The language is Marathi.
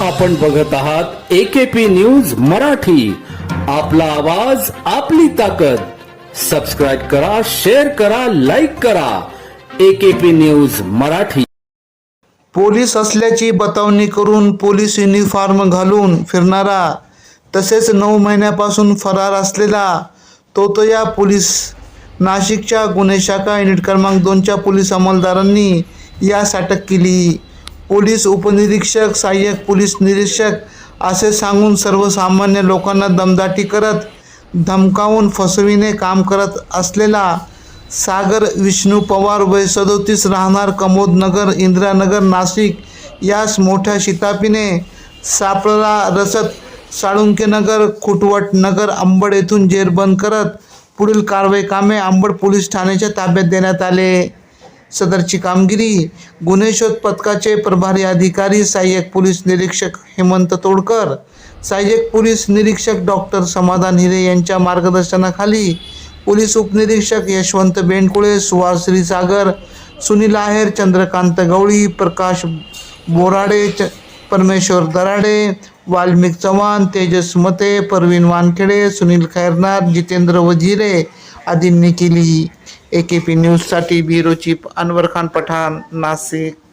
आपण बघत आहात एकेपी न्यूज मराठी. आपला आवाज आपली ताकद. सबस्क्राईब करा शेअर करा लाईक करा. AKP news Marathi. पोलीस असल्याची बतावणी करून पोलीस युनिफॉर्म घालून फिरणारा तसेच नऊ महिन्यापासून फरार असलेला तोतया पोलीस नाशिकच्या गुन्हे शाखा युनिट क्रमांक दोनच्या पोलीस अंमलदारांनी यास अटक केली. पोलीस उपनिरीक्षक सहाय्यक पोलीस निरीक्षक असे सांगून सर्वसामान्य लोकांना दमदाटी करत धमकावून फसविणे काम करत असलेला सागर विष्णू पवार वय सदोतीस राहणार कमोदनगर इंदिरानगर नाशिक यास मोठ्या शितापीने सापळा रसत साळुंकेनगर खुटवट नगर अंबड येथून जेरबंद करत पुढील कारवाई कामे अंबड पोलीस ठाण्याच्या ताब्यात देण्यात आले. सदरची कामगिरी गुन्हे शोध पथकाचे प्रभारी अधिकारी सहाय्यक पोलीस निरीक्षक हेमंत तोडकर सहाय्यक पोलीस निरीक्षक डॉक्टर समाधान हिरे यांच्या मार्गदर्शनाखाली पोलीस उपनिरीक्षक यशवंत बेंडकुळे सुहास श्रीसागर सुनील आहेर चंद्रकांत गवळी प्रकाश बोराडे च परमेश्वर दराडे वाल्मिक चव्हाण तेजस मते परवीन वानखेडे सुनील खैरनार जितेंद्र वजिरे आदींनी केली. ए के पी न्यूजसाठी बिरोची अनवर खान पठाण नाशिक.